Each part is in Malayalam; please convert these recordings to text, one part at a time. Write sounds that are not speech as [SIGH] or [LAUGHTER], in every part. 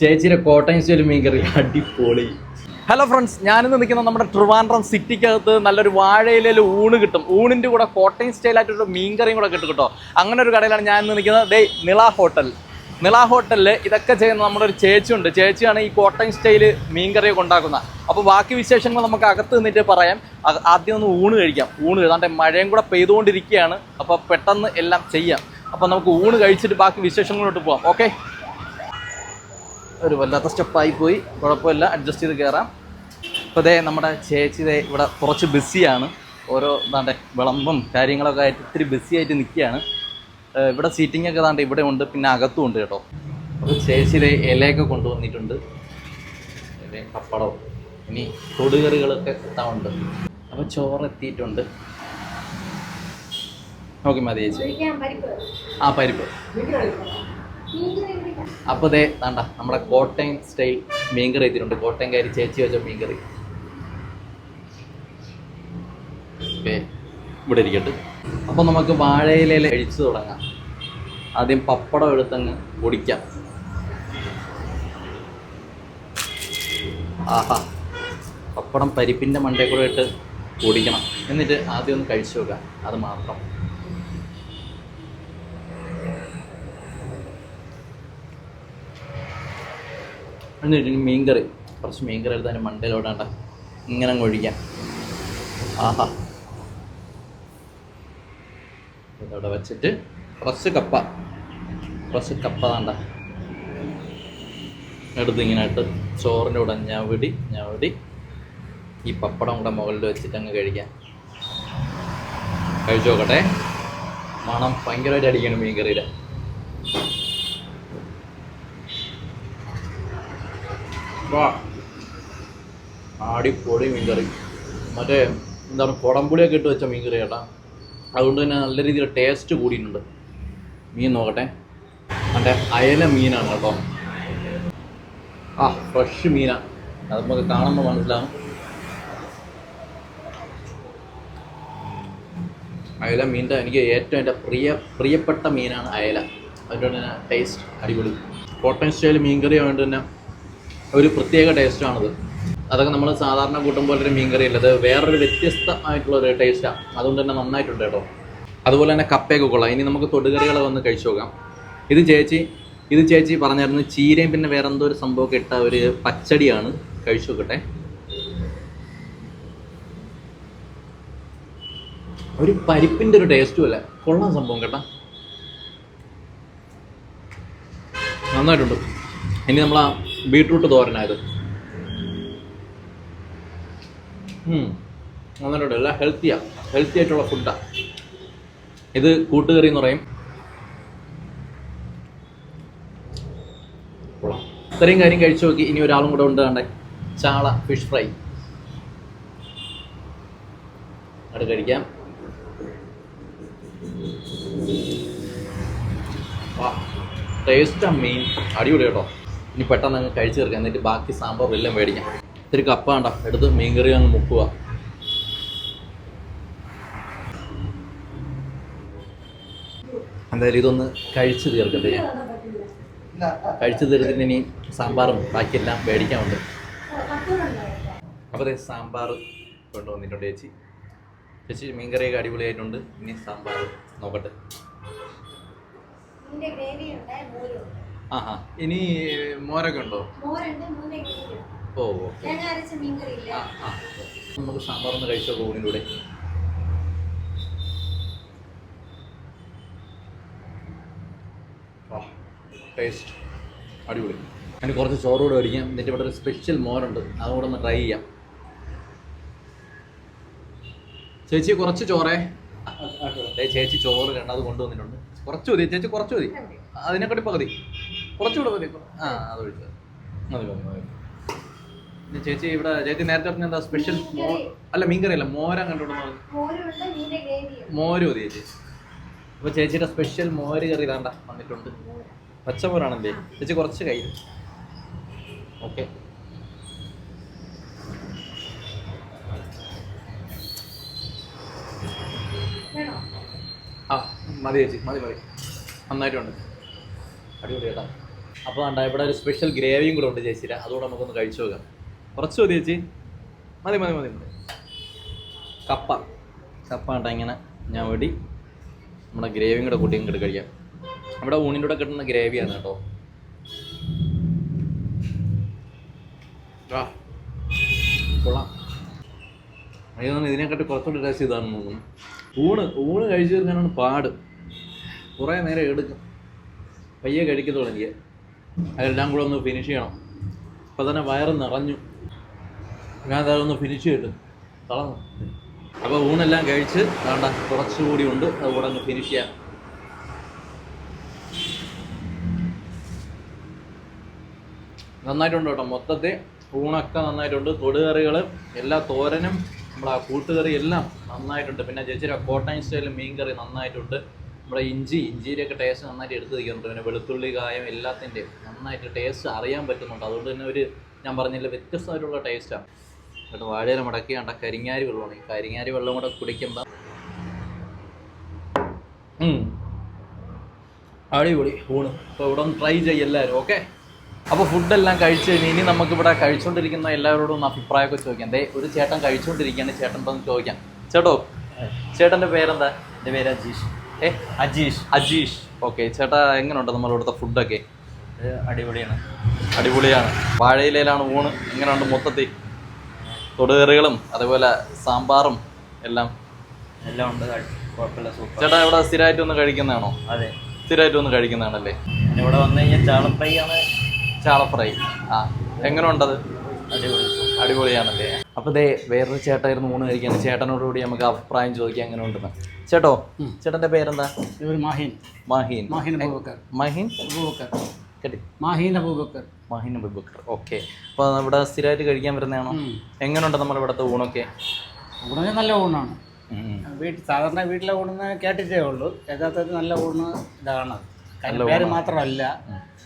ചേച്ചിയുടെ കോട്ടയം സ്റ്റൈൽ മീൻകറി അടിപൊളി. ഹലോ ഫ്രണ്ട്സ് ഞാനിന്ന് നിൽക്കുന്ന നമ്മുടെ ട്രിവാൻഡ്രം സിറ്റിക്കകത്ത് നല്ലൊരു വാഴയിലയിൽ ഊണ് കിട്ടും. ഊണിന്റെ കൂടെ കോട്ടയം സ്റ്റൈലായിട്ടൊരു മീൻകറിയും കൂടെ കിട്ടും കേട്ടോ. അങ്ങനെ ഒരു കടയിലാണ് ഞാൻ ഇന്ന് നിൽക്കുന്നത്. ദേ നിള ഹോട്ടൽ. നിള ഹോട്ടലിൽ ഇതൊക്കെ ചെയ്യുന്ന നമ്മുടെ ഒരു ചേച്ചിയുണ്ട്. ചേച്ചിയാണ് ഈ കോട്ടയം സ്റ്റൈൽ മീൻകറിയൊക്കെ ഉണ്ടാക്കുന്നത്. അപ്പോൾ ബാക്കി വിശേഷങ്ങൾ നമുക്ക് അകത്ത് നിന്നിട്ട് പറയാം. ആദ്യം ഒന്ന് ഊണ് കഴിക്കാം. ഊണ് ഏതാണ്ട് മഴയും കൂടെ പെയ്തുകൊണ്ടിരിക്കുകയാണ്. അപ്പോൾ പെട്ടെന്ന് എല്ലാം ചെയ്യാം. അപ്പോൾ നമുക്ക് ഊണ് കഴിച്ചിട്ട് ബാക്കി വിശേഷങ്ങളോട്ട് പോവാം. ഓക്കെ ഒരു വല്ലാത്ത സ്റ്റെപ്പായി പോയി. കുഴപ്പമില്ല അഡ്ജസ്റ്റ് ചെയ്ത് കയറാം ഇപ്പോൾ ഇതേ നമ്മുടെ ചേച്ചി ദേ ഇവിടെ കുറച്ച് ബിസിയാണ്. ഓരോ ദാണ്ടെ വിളമ്പും കാര്യങ്ങളൊക്കെ ആയിട്ട് ഇത്തിരി ബിസി ആയിട്ട് നിൽക്കുകയാണ്. ഇവിടെ സീറ്റിംഗ് ഒക്കെ ദാണ്ട് ഇവിടെ ഉണ്ട് പിന്നെ അകത്തും ഉണ്ട് കേട്ടോ. അപ്പോൾ ചേച്ചി ദേ ഇലയൊക്കെ കൊണ്ടുവന്നിട്ടുണ്ട്. പപ്പടവും. ഇനി തൊടുകറികളൊക്കെ എത്താറുണ്ട് അപ്പോൾ ചോറ് എത്തിയിട്ടുണ്ട്. ഓക്കെ മതി ചേച്ചി. ആ പരിപ്പ്. അപ്പോൾ ദേ വേണ്ട നമ്മുടെ കോട്ടയം സ്റ്റൈൽ മീൻകറി എത്തിയിട്ടുണ്ട്. കോട്ടയംകാരി ചേച്ചി വെച്ച മീൻകറി. ഓക്കെ ഇവിടെ ഇരിക്കട്ടെ. അപ്പോൾ നമുക്ക് വാഴയിലയിൽ കഴിച്ചു തുടങ്ങാം. ആദ്യം പപ്പടം എടുത്തങ്ങ് പൊടിക്കാം. ആഹാ പപ്പടം പരിപ്പിന്റെ മണ്ടേ കൂടെ ഇട്ട് പൊടിക്കണം. എന്നിട്ട് ആദ്യം ഒന്ന് കഴിച്ചു നോക്കാം. അത് മാത്രം. എന്നിട്ട് മീൻ മീൻകറി. കുറച്ച് മീൻകറി എടുത്ത് അതിന്റെ മണ്ടയിലോടാണ്ട ഇങ്ങനെ ഒഴിക്കാം. ആഹാ. ഇതവിടെ വെച്ചിട്ട് കുറച്ച് കപ്പ. കുറച്ച് കപ്പ വേണ്ട. എടുത്ത് ഇങ്ങനെ ഇട്ട് ചോറിന്റെ കൂടെ ഞവിടി ഞവിടി. ഈ പപ്പടം കൂടെ മുകളിൽ വെച്ചിട്ട് അങ്ങ് കഴിക്കാം. കഴിച്ചു നോക്കട്ടെ മണം ഭയങ്കരമായിട്ട് അടിക്കണം മീൻകറിയുടെ. വാ ആടിപ്പൊളി മീൻകറി. മറ്റേ എന്താണ് കുടംപുളിയൊക്കെ ഇട്ട് വെച്ച മീൻകറി ചേട്ടാ അതുകൊണ്ട് തന്നെ നല്ല രീതിയിൽ ടേസ്റ്റ് കൂടിയിട്ടുണ്ട്. മീൻ നോക്കട്ടെ. മറ്റേ അയല മീനാണ് കേട്ടോ. ആ ഫ്രഷ് മീനാണ് അത് നമുക്ക് കാണുമ്പോൾ മനസ്സിലാവും. അയല മീന്റെ എനിക്ക് ഏറ്റവും എന്റെ പ്രിയ പ്രിയപ്പെട്ട മീനാണ് അയല. അതുകൊണ്ട് തന്നെ ടേസ്റ്റ് അടിപൊളി. കോട്ടയം സ്റ്റൈൽ മീൻകറി ആയതുകൊണ്ട് തന്നെ ഒരു പ്രത്യേക ടേസ്റ്റാണത് അതൊക്കെ നമ്മൾ സാധാരണ കൂട്ടും പോലെ ഒരു മീൻകറി അല്ലത് വേറൊരു വ്യത്യസ്തമായിട്ടുള്ള ഒരു ടേസ്റ്റാണ് അതുകൊണ്ട് തന്നെ നന്നായിട്ടുണ്ട് കേട്ടോ. അതുപോലെ തന്നെ കപ്പയൊക്കെ കൊള്ളാം. ഇനി നമുക്ക് തൊടുകറികളെ വന്ന് കഴിച്ചു നോക്കാം. ഇത് ചേച്ചി ഇത് ചേച്ചി പറഞ്ഞായിരുന്നു ചീരയും പിന്നെ വേറെ എന്തോ ഒരു സംഭവമൊക്കെ ഇട്ട ഒരു പച്ചടിയാണ്. കഴിച്ചു നോക്കട്ടെ. ഒരു പരിപ്പിന്റെ ഒരു ടേസ്റ്റും അല്ല? കൊള്ളാം സംഭവം കേട്ടോ. നന്നായിട്ടുണ്ട്. ഇനി നമ്മൾ ആ ബീട്രൂട്ട് തോരനായത്. അങ്ങനെ എല്ലാം ഹെൽത്തിയാ. ഹെൽത്തി ആയിട്ടുള്ള ഫുഡാണ് ഇത് കൂട്ടുകറി എന്ന് പറയും. ഇത്രയും കാര്യം കഴിച്ചു നോക്കി. ഇനി ഒരാളും കൂടെ ഉണ്ട് കണ്ടേ. ചാള ഫിഷ് ഫ്രൈ. അത് കഴിക്കാം. ടേസ്റ്റ് മെയിൻ അടിപൊളി കേട്ടോ. ഇനി പെട്ടെന്ന് അങ്ങ് കഴിച്ചു തീർക്കാം. എന്നിട്ട് ബാക്കി സാമ്പാർ എല്ലാം മേടിക്കാം. ഇത്തിരി കപ്പ കണ്ട എടുത്ത് മീൻകറി അങ്ങ് മുക്കുക എന്തായാലും ഇതൊന്ന് കഴിച്ചു തീർക്കട്ടെ ഞാൻ. കഴിച്ചു തീർത്തിട്ട് ഇനി സാമ്പാറും ബാക്കിയെല്ലാം മേടിക്കാനുണ്ട്. അപ്പോൾ സാമ്പാർ കൊണ്ടുവന്നിട്ടുണ്ട് ചേച്ചി. ചേച്ചി മീൻകറിയൊക്കെ അടിപൊളിയായിട്ടുണ്ട്. ഇനി സാമ്പാർ നോക്കട്ടെ. ഗ്രേവി ഉണ്ട് ആഹാ. ഇനി മോരൊക്കെ ഉണ്ടോ മോരുണ്ട് ഓ ഓ തേങ്ങ അരച്ച മീൻകറി ഇല്ല ആ ആ നമുക്ക് സാമ്പാർ ഒന്ന് കഴിച്ചോ നോക്കാം ഊണിലൂടെ ടേസ്റ്റ്. അടിപൊളി. അതിന് കുറച്ച് ചോറ് കൂടെ മേടിക്കാം. എന്നിട്ട് ഇവിടെ ഒരു സ്പെഷ്യൽ മോരുണ്ട്. അതുകൂടെ ഒന്ന് ട്രൈ ചെയ്യാം. ചേച്ചി കുറച്ച് ചോറേ. ചേച്ചി ചോറ് കണ്ടത് കൊണ്ടുവന്നിട്ടുണ്ട്. കുറച്ച് മതി ചേച്ചി കുറച്ച് മതി. അതിനെക്കാട്ടി പകുതി. കുറച്ചുകൂടെ മതി ആ അത് മതി മതി മതി. ഇത് ചേച്ചി ഇവിടെ ചേച്ചി നേരത്തെ പറഞ്ഞ എന്താ സ്പെഷ്യൽ അല്ല മീൻകറി അല്ല മോരം കണ്ടുകൊണ്ടെന്ന് പറഞ്ഞു മോര് മതി ചേച്ചി. അപ്പോൾ ചേച്ചിയുടെ സ്പെഷ്യൽ മോര് കറി ഇതാണ്ട വന്നിട്ടുണ്ട്. പച്ചമോരാണല്ലേ? ചേച്ചി കുറച്ച് കയ്യിൽ. ഓക്കെ ആ മതി ചേച്ചി മതി മതി. നന്നായിട്ടുണ്ട്. അടിപൊളി കേട്ടോ അപ്പോൾ കണ്ട ഇവിടെ ഒരു സ്പെഷ്യൽ ഗ്രേവിയും കൂടെ ഉണ്ട് ചേച്ചിയുടെ അതുകൂടെ നമുക്കൊന്ന് കഴിച്ചു നോക്കാം. കുറച്ച് മതി ചേച്ചി. മതി മതി മതി മതി. കപ്പ. കപ്പ കണ്ട ഇങ്ങനെ ഞാൻ വേണ്ടി നമ്മുടെ ഗ്രേവിയും കൂടെ കൂട്ടി ഇങ്ങോട്ട് കഴിക്കാം. ഇവിടെ ഊണിന്റെ കൂടെ കിട്ടുന്ന ഗ്രേവിയാണ് കേട്ടോ. കൊള്ളാം. ഇതിനെക്കാട്ടി കുറച്ചുകൂടി ടേസ്റ്റ് ഇതാണെന്ന് തോന്നുന്നു. ഊണ് ഊണ് കഴിച്ചു തീർക്കാനാണ് പാട്. കുറേ നേരം എടുക്കും. പയ്യെ കഴിക്കത്തുള്ളൂ എനിക്ക്. അതെല്ലാം കൂടെ ഒന്ന് ഫിനിഷ് ചെയ്യണം. അപ്പം തന്നെ വയറ് നിറഞ്ഞു. ഞാൻ അതൊന്ന് ഫിനിഷ് ചെയ്തിട്ട് തളർന്നു. അപ്പോൾ ഊണെല്ലാം കഴിച്ച് വേണ്ട കുറച്ചുകൂടി ഉണ്ട്. അതുകൂടെ ഒന്ന് ഫിനിഷ് ചെയ്യാം. നന്നായിട്ടുണ്ട് കേട്ടോ. മൊത്തത്തിൽ ഊണൊക്കെ നന്നായിട്ടുണ്ട്. തൊടുകറികൾ എല്ലാ തോരനും നമ്മളെ കൂട്ടുകറി എല്ലാം നന്നായിട്ടുണ്ട്. പിന്നെ ചേച്ചിയുടെ കോട്ടയം സ്റ്റൈൽ മീൻകറി നന്നായിട്ടുണ്ട്. നമ്മുടെ ഇഞ്ചി ഇഞ്ചിയുടെയൊക്കെ ടേസ്റ്റ് നന്നായിട്ട് എടുത്ത് നിൽക്കുന്നുണ്ട് പിന്നെ വെളുത്തുള്ളി കായം എല്ലാത്തിന്റെയും നന്നായിട്ട് ടേസ്റ്റ് അറിയാൻ പറ്റുന്നുണ്ട്. അതുകൊണ്ട് തന്നെ ഒരു ഞാൻ പറഞ്ഞില്ല വ്യത്യസ്തമായിട്ടുള്ള ടേസ്റ്റാണ് എന്നിട്ട് വാഴയില മുടക്കി കണ്ട കരിങ്ങാരി വെള്ളമാണ്. ഈ കരിങ്ങാരി വെള്ളം കൂടെ കുടിക്കുമ്പോൾ അടിപൊളി ഊണ്. അപ്പോൾ ഇവിടെ ഒന്ന് ട്രൈ ചെയ്യും എല്ലാവരും ഓക്കെ അപ്പോൾ ഫുഡെല്ലാം കഴിച്ച് കഴിഞ്ഞ് ഇനി നമുക്കിവിടെ കഴിച്ചുകൊണ്ടിരിക്കുന്ന എല്ലാവരോടും ഒന്ന് അഭിപ്രായമൊക്കെ ചോദിക്കാം. ദേ ഒരു ചേട്ടൻ കഴിച്ചുകൊണ്ടിരിക്കുകയാണ് ചേട്ടൻ ഒന്ന് ചോദിക്കാം. ചേട്ടോ ചേട്ടന്റെ പേരെന്താ? എന്റെ പേര് അജീഷ്. ഏ? അജീഷ്. അജീഷ്. ഓക്കെ ചേട്ടാ എങ്ങനെയുണ്ട് നമ്മൾ ഇവിടുത്തെ ഫുഡൊക്കെ? അടിപൊളിയാണ്. അടിപൊളിയാണ്. വാഴയിലയിലാണ് ഊണ്. എങ്ങനെയുണ്ട് മൊത്തത്തിൽ? തൊടുകറികളും അതേപോലെ സാമ്പാറും എല്ലാം. എല്ലാം ഉണ്ട്. കുഴപ്പമില്ല സൂപ്പർ. ചേട്ടാ ഇവിടെ സ്ഥിരമായിട്ട് ഒന്ന് കഴിക്കുന്നതാണോ? അതെ. സ്ഥിരമായിട്ട് ഒന്ന് കഴിക്കുന്നതാണല്ലേ? ഇവിടെ വന്നു കഴിഞ്ഞാൽ ചാള ഫ്രൈ ആണ്. ചാള ഫ്രൈ. ആ എങ്ങനെയുണ്ടത് അടിപൊളിയാണല്ലേ? അപ്പോൾ ദേ വേറൊരു ചേട്ടായിരുന്നു ഊണ് കഴിക്കാൻ. ചേട്ടനോടുകൂടി നമുക്ക് അഭിപ്രായം ചോദിക്കാം അങ്ങനെ ഉണ്ടെന്ന്. ചേട്ടോ ചേട്ടന്റെ പേരെന്താ? മാഹിൻ. മാഹീൻ. മാഹിൻ അബൂബക്കർ. മഹീൻ? അബൂബക്കർ. മാഹിൻ അബൂബക്കർ. മഹീൻ അബൂബക്കർ. ഓക്കെ. അപ്പോൾ ഇവിടെ സ്ഥിരമായിട്ട് കഴിക്കാൻ വരുന്നതാണോ? എങ്ങനെയുണ്ട് നമ്മുടെ ഇവിടുത്തെ ഊണൊക്കെ? ഊണൊക്കെ നല്ല ഊണാണ്. വീട്ടിൽ സാധാരണ വീട്ടിലെ ഊണെന്ന് കേട്ടിട്ടേ ഉള്ളൂ. യഥാർത്ഥത്തിൽ നല്ല ഊണ് ഇതാണ്. പേര് മാത്രമല്ല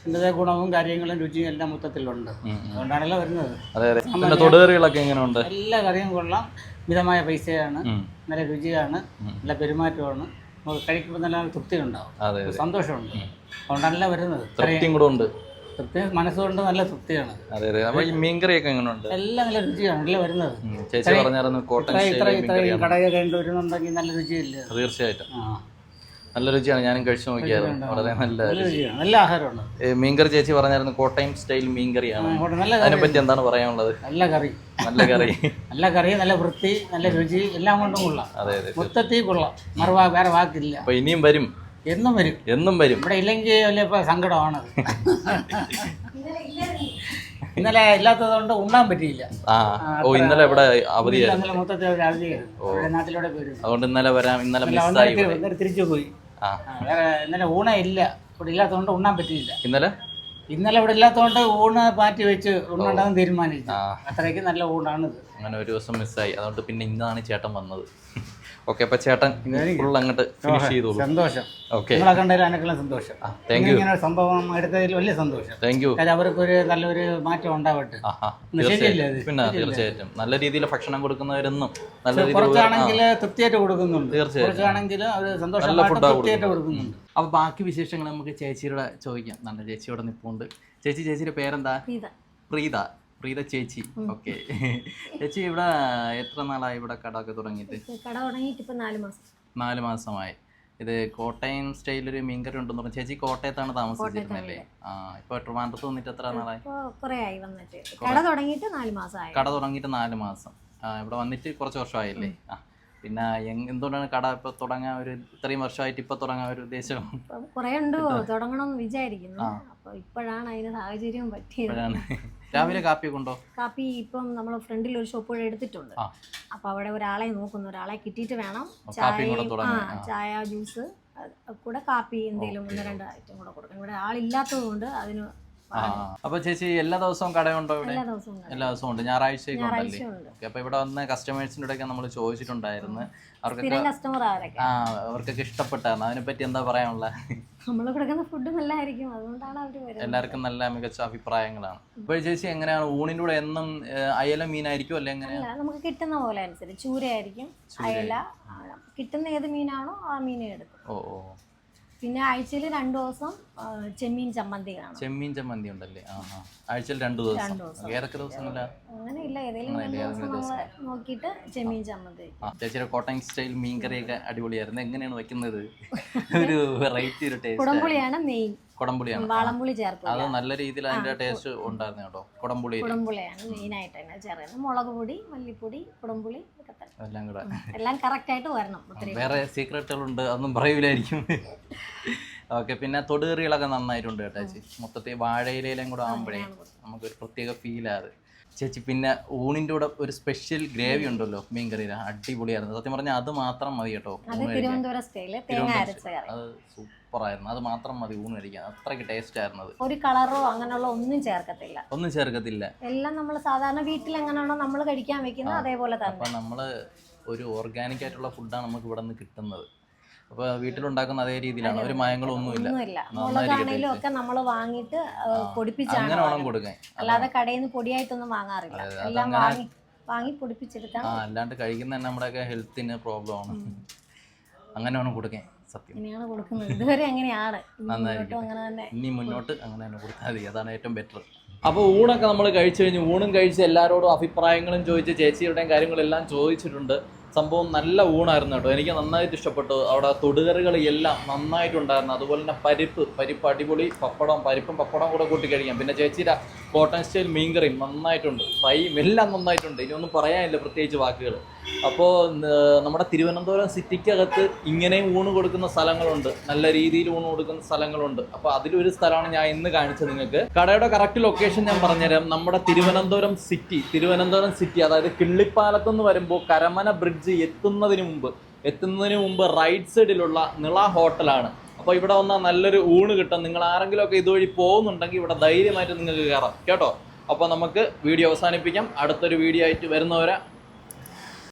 ഇതിന്റെ ഗുണവും കാര്യങ്ങളും രുചിയും എല്ലാം മൊത്തത്തിലുണ്ട്. അതുകൊണ്ടാണല്ലോ വരുന്നത്. അതെ അതെ. പിന്നെ തൊടുകറികളൊക്കെ എങ്ങനെയുണ്ട്? എല്ലാ കറിയും കൊള്ളാം. മിതമായ പൈസയാണ്. നല്ല രുചിയാണ്. നല്ല പെരുമാറ്റമാണ്. നമുക്ക് കഴിക്കുമ്പോൾ നല്ല തൃപ്തി ഉണ്ടാവും സന്തോഷമുണ്ട്. അതുകൊണ്ടാണല്ലോ വരുന്നത്. തൃപ്തിയും കൂടെ ഉണ്ട്. തൃപ്തി മനസ്സുകൊണ്ട് നല്ല തൃപ്തിയാണ്. അതെ അതെ. അപ്പോൾ ഈ മീൻകറിയൊക്കെ എങ്ങനെയുണ്ട്? എല്ലാം നല്ല രുചിയാണ് അല്ലേ വരുന്നത് ചേച്ചി പറഞ്ഞായിരുന്നു കോട്ടൺ ഇത്ര ഇത്ര കണ്ടു വരുന്നുണ്ടെങ്കിൽ നല്ല രുചിയില്ല? തീർച്ചയായിട്ടും. ആ. നല്ല രുചിയാണ് ഞാനും കഴിച്ചു നോക്കിയായിരുന്നു. വളരെ നല്ല നല്ല രുചിയാണ്. നല്ല ആഹാരമാണ്. മീൻകറി ചേച്ചി പറഞ്ഞായിരുന്നു കോട്ടയം സ്റ്റൈൽ മീൻകറിയാണ്. അതിനെ പറ്റി അതിനെപ്പറ്റി എന്താണ് പറയാനുള്ളത്? നല്ല കറി. നല്ല കറി. [LAUGHS] നല്ല കറി നല്ല വൃത്തി നല്ല രുചി എല്ലാം കൊണ്ടും കൊള്ളാം. അതെ അതെ മൊത്തത്തിൽ കൊള്ളാം. മറുവാ വേറെ വാക്കില്ല. അപ്പൊ ഇനിയും വരും. എന്നും വരും. എന്നും വരും. ഇവിടെ ഇല്ലെങ്കിൽ വലിയ ഇപ്പൊ സങ്കടമാണ്. [LAUGHS] ഇന്നലെ ഇല്ലായിരുന്നു ഇന്നലെ ഇല്ലാത്തത് കൊണ്ട് ഉണ്ണാൻ പറ്റിയില്ല. ഓ ഇന്നലെ ഇവിടെ അവധിയായിരുന്നു. മൊത്തത്തിൽ അവധിയായിരുന്നു. ഇവിടെ നാട്ടിലൂടെ പോയിരുന്നു. അതുകൊണ്ട് ഇന്നലെ വരാം ഇന്നലെ തിരിച്ചു പോയി. വേറെ ഇന്നലെ ഊണ ഇല്ല. ഇവിടെ ഇല്ലാത്തതുകൊണ്ട് ഉണ്ണാൻ പറ്റിയില്ല. ഇന്നലെ? ഇന്നലെ ഇവിടെ ഇല്ലാത്തതുകൊണ്ട് ഊണ് മാറ്റി വെച്ച് ഉണ്ണുണ്ടാകും തീരുമാനിച്ചു. അത്രയ്ക്ക് നല്ല ഊണാണിത്. അങ്ങനെ ഒരു ദിവസം മിസ്സായി അതുകൊണ്ട് പിന്നെ ഇന്നാണ് ചേട്ടൻ വന്നത്. ഓക്കെ അപ്പൊ ചേട്ടൻ ഫുൾ അങ്ങോട്ട് ഫിനിഷ് ചെയ്തോളൂ. സന്തോഷം. ഓക്കെ നിങ്ങളെ കണ്ടതിൽ സന്തോഷം. താങ്ക് യു ഇങ്ങനെ സംഭവം എടുത്തതിൽ വലിയ സന്തോഷം. താങ്ക് യു കാര്യം അവർക്കൊരു നല്ലൊരു മാറ്റം ഉണ്ടാവട്ടെ? പിന്നെ തീർച്ചയായിട്ടും. നല്ല രീതിയിൽ ഭക്ഷണം കൊടുക്കുന്നവരെന്നും നല്ല രീതിയിൽ കുറച്ചാണെങ്കിൽ തൃപ്തിയായിട്ട് കൊടുക്കുന്നുണ്ട്. തീർച്ചയായിട്ടും. അവർ സന്തോഷമായിട്ട് തൃപ്തിയായിട്ട് കൊടുക്കുന്നുണ്ട്. അപ്പോൾ ബാക്കി വിശേഷങ്ങൾ നമുക്ക് ചേച്ചിയുടെ ചോദിക്കാം. നല്ല ചേച്ചിയോടെ നിപ്പുണ്ട്. ചേച്ചി ചേച്ചിയുടെ പേരെന്താ? പ്രീത. പ്രീത. പ്രീത ചേച്ചി. ഓക്കെ. ചേച്ചി ഇവിടെ എത്ര നാളായി ഇവിടെ ഒക്കെ തുടങ്ങിയിട്ട്? കട തുടങ്ങിയിട്ട് ഇപ്പൊ നാല് മാസം. നാല് മാസമായി. ഇത് കോട്ടയം സ്റ്റൈലൊരു മീൻകറി ഉണ്ടെന്ന് പറഞ്ഞു. ചേച്ചി കോട്ടയത്താണ് താമസിച്ചിരുന്നല്ലേ ആ ഇപ്പൊ ട്രിവാൻഡ്രത്ത് വന്നിട്ട് എത്ര നാളായി? വന്നിട്ട്. കട തുടങ്ങിയിട്ട് നാല് മാസമായി. കട തുടങ്ങിയിട്ട് നാല് മാസം. ആ ഇവിടെ വന്നിട്ട് കുറച്ച് വർഷമായില്ലേ? ആ പിന്നെ എന്തുകൊണ്ടാണ് കട ഇപ്പൊ തുടങ്ങാൻ ഒരു ഇത്രയും വർഷമായിട്ട് ഇപ്പൊ തുടങ്ങാൻ ഒരു ഉദ്ദേശം? കുറെ ഉണ്ട്. തുടങ്ങണമെന്ന് വിചാരിക്കുന്നു. അപ്പൊ ഇപ്പോഴാണ് അതിന് സാഹചര്യം പറ്റിയത്. രാവിലെ കാപ്പി കൊണ്ടോ കാപ്പി ഇപ്പം നമ്മൾ ഫ്രണ്ടിൽ ഒരു ഷോപ്പ് കൂടെ എടുത്തിട്ടുണ്ട്. അപ്പൊ അവിടെ ഒരാളെ നോക്കുന്നു. ഒരാളെ കിട്ടിയിട്ട് വേണം. ചായ. ചായ ജ്യൂസ് കൂടെ കാപ്പി എന്തെങ്കിലും ഒന്ന് രണ്ട് ഐറ്റം കൂടെ കൊടുക്കണം. ഇവിടെ ആളില്ലാത്തത് കൊണ്ട് അതിന് ആ. അപ്പോൾ ചേച്ചി എല്ലാ ദിവസവും കടയുണ്ടോ ഇവിടെ? എല്ലാ ദിവസവും ഉണ്ട്. ഞായറാഴ്ചയൊക്കെ ഉണ്ടല്ലേ? ഓക്കെ അപ്പോൾ ഇവിടെ വന്ന കസ്റ്റമേഴ്സിന്റെ ഇടയ്ക്ക് നമ്മൾ ചോദിച്ചിട്ടുണ്ടായിരുന്നു. അവർക്കൊക്കെ ആ അവർക്കൊക്കെ ഇഷ്ടപ്പെട്ടായിരുന്നു. അതിനെപ്പറ്റി എന്താ പറയാനുള്ള? നമ്മൾ കൊടുക്കുന്ന ഫുഡ് നല്ലതായിരിക്കും അതുകൊണ്ടാണ് അവർ എല്ലാവർക്കും നല്ല മികച്ച അഭിപ്രായങ്ങളാണ്. ഇപ്പോൾ ചേച്ചി എങ്ങനെയാണ്? ഊണിന്റെ കൂടെ എന്നും അയല മീനായിരിക്കും അല്ലെ എങ്ങനെയാണ് നമുക്ക് കിട്ടുന്ന പോലെ അനുസരിച്ച്. ചൂരയായിരിക്കും. അയല കിട്ടുന്ന ഏത് മീനാണോ ആ മീനെ എടുക്കും. ഓ പിന്നെ ആഴ്ചയിൽ രണ്ടു ദിവസം ചെമ്മീൻ ചമ്മന്തി കാണും ചെമ്മീൻ ചമ്മന്തി ഉണ്ടല്ലേ? ആ ആ. ആഴ്ചയിൽ രണ്ട് ദിവസം. ഏതൊക്കെ ദിവസമില്ല അങ്ങനെയില്ല. ഏതെങ്കിലും നോക്കിയിട്ട് ചെമ്മീൻ ചമ്മന്തി. ആ ചേച്ചിയുടെ കോട്ടയം സ്റ്റൈൽ മീൻകറിയൊക്കെ അടിപൊളിയായിരുന്നു. എങ്ങനെയാണ് വെക്കുന്നത്? [LAUGHS] ഒരു വെറൈറ്റി ഒരു ടേസ്റ്റ് കുടംപുളിയാണ് മെയിൻ കുടംപുളിയാണ്. വാളംപുളി ചേർത്ത് അത് നല്ല രീതിയിൽ അതിന്റെ ടേസ്റ്റ് ഉണ്ടായിരുന്നു കേട്ടോ. കുടംപുളി കുടംപുളിയാണ് മെയിനായിട്ട് തന്നെ ചേർക്കുന്നത്. മുളക് പൊടി മല്ലിപ്പൊടി കുടംപുളി എല്ലാം കൂടെ. എല്ലാം കറക്റ്റായിട്ട് വരണം. വേറെ വേറെ സീക്രട്ടുകളുണ്ട് അതൊന്നും പറയൂലായിരിക്കും. ഓക്കെ പിന്നെ തൊടുകറികളൊക്കെ നന്നായിട്ടുണ്ട് കേട്ടോ ചേച്ചി. മൊത്തത്തിൽ വാഴയിലയിലും കൂടെ ആകുമ്പോഴേ നമുക്കൊരു പ്രത്യേക ഫീലാണ് ചേച്ചി പിന്നെ ഊണിന്റെ കൂടെ ഒരു സ്പെഷ്യൽ ഗ്രേവി ഉണ്ടല്ലോ മീൻ കറിയില അടിപൊളിയായിരുന്നു. സത്യം പറഞ്ഞാൽ അത് മാത്രം മതി കേട്ടോ അത് സൂപ്പറായിരുന്നു. അത് മാത്രം മതി ഊണ് കഴിക്കാൻ. അത്രയ്ക്ക് ടേസ്റ്റ് ആയിരുന്നത് ഒരു കളറോ അങ്ങനെയുള്ള ഒന്നും ചേർക്കത്തില്ല. ഒന്നും ചേർക്കത്തില്ല. എല്ലാം നമ്മൾ സാധാരണ വീട്ടിൽ എങ്ങനെയാണോ നമ്മൾ കഴിക്കാൻ വെക്കുന്നത് അതേപോലെ തന്നെ. അപ്പൊ നമ്മൾ ഒരു ഓർഗാനിക് ആയിട്ടുള്ള ഫുഡാണ് നമുക്ക് ഇവിടെ നിന്ന് കിട്ടുന്നത്. അപ്പോൾ വീട്ടിലുണ്ടാക്കുന്ന അതേ രീതിയിലാണ്. ഒരു മായങ്ങളൊന്നുമില്ല. ഒന്നുമില്ല. ഒക്കെ നമ്മൾ വാങ്ങിയിട്ട് പൊടിപ്പിച്ചാണ് അങ്ങനെ വേണം കൊടുക്കാൻ. അല്ലാതെ കടയിൽ നിന്ന് പൊടിയായിട്ടൊന്നും വാങ്ങാറില്ല. എല്ലാം വാങ്ങി വാങ്ങി പൊടിപ്പിച്ചെടുക്കാം. ആ അല്ലാണ്ട് കഴിക്കുന്ന നമ്മുടെ നമ്മുടെയൊക്കെ ഹെൽത്തിന് പ്രോബ്ലം ആണ്. അങ്ങനെ വേണം കൊടുക്കാൻ. സത്യം. ഇനിയാണ് കൊടുക്കുന്നത്. ഇതുവരെ അങ്ങനെയാണ്. ഇനി നന്നായിരിക്കട്ടെ. അങ്ങനെ തന്നെ ഇനി മുന്നോട്ട് അങ്ങനെ തന്നെ കൊടുത്താൽ മതി. അതാണ് ഏറ്റവും ബെറ്റർ അപ്പോൾ ഊണൊക്കെ നമ്മൾ കഴിച്ചു കഴിഞ്ഞു ഊണും കഴിച്ച് എല്ലാവരോടും അഭിപ്രായങ്ങളും ചോദിച്ച് ചേച്ചിയുടെയും കാര്യങ്ങളെല്ലാം ചോദിച്ചിട്ടുണ്ട്. സംഭവം നല്ല ഊണായിരുന്നു കേട്ടോ. എനിക്ക് നന്നായിട്ട് ഇഷ്ടപ്പെട്ടു. അവിടെ തൊടുകറികൾ എല്ലാം നന്നായിട്ടുണ്ടായിരുന്നു. അതുപോലെ തന്നെ പരിപ്പ് പരിപ്പ് അടിപൊളി പപ്പടം പരിപ്പും പപ്പടം കൂടെ കൂട്ടി കഴിക്കാം. പിന്നെ ചേച്ചിയുടെ കോട്ടൺ സ്റ്റൈൽ മീൻകറിയും നന്നായിട്ടുണ്ട്. ഫ്രൈയും എല്ലാം നന്നായിട്ടുണ്ട്. ഇനി ഒന്നും പറയാനില്ല പ്രത്യേകിച്ച് വാക്കുകൾ അപ്പോൾ നമ്മുടെ തിരുവനന്തപുരം സിറ്റിക്കകത്ത് ഇങ്ങനെയും ഊണ് കൊടുക്കുന്ന സ്ഥലങ്ങളുണ്ട്. നല്ല രീതിയിൽ ഊണ് കൊടുക്കുന്ന സ്ഥലങ്ങളുണ്ട്. അപ്പോൾ അതിലൊരു സ്ഥലമാണ് ഞാൻ ഇന്ന് കാണിച്ചത് നിങ്ങൾക്ക്. കടയുടെ കറക്റ്റ് ലൊക്കേഷൻ ഞാൻ പറഞ്ഞുതരാം. നമ്മുടെ തിരുവനന്തപുരം സിറ്റി തിരുവനന്തപുരം സിറ്റി അതായത് കിള്ളിപ്പാലത്ത് നിന്ന് വരുമ്പോൾ കരമന ബ്രിഡ്ജ് എത്തുന്നതിന് മുമ്പ് എത്തുന്നതിന് മുമ്പ് റൈറ്റ് സൈഡിലുള്ള നിള ഹോട്ടലാണ് അപ്പോൾ ഇവിടെ വന്നാൽ നല്ലൊരു ഊണ് കിട്ടും. നിങ്ങൾ ആരെങ്കിലുമൊക്കെ ഇതുവഴി പോകുന്നുണ്ടെങ്കിൽ ഇവിടെ ധൈര്യമായിട്ട് നിങ്ങൾക്ക് കയറാം കേട്ടോ? അപ്പോൾ നമുക്ക് വീഡിയോ അവസാനിപ്പിക്കാം. അടുത്തൊരു വീഡിയോ ആയിട്ട് വരുന്നവരെ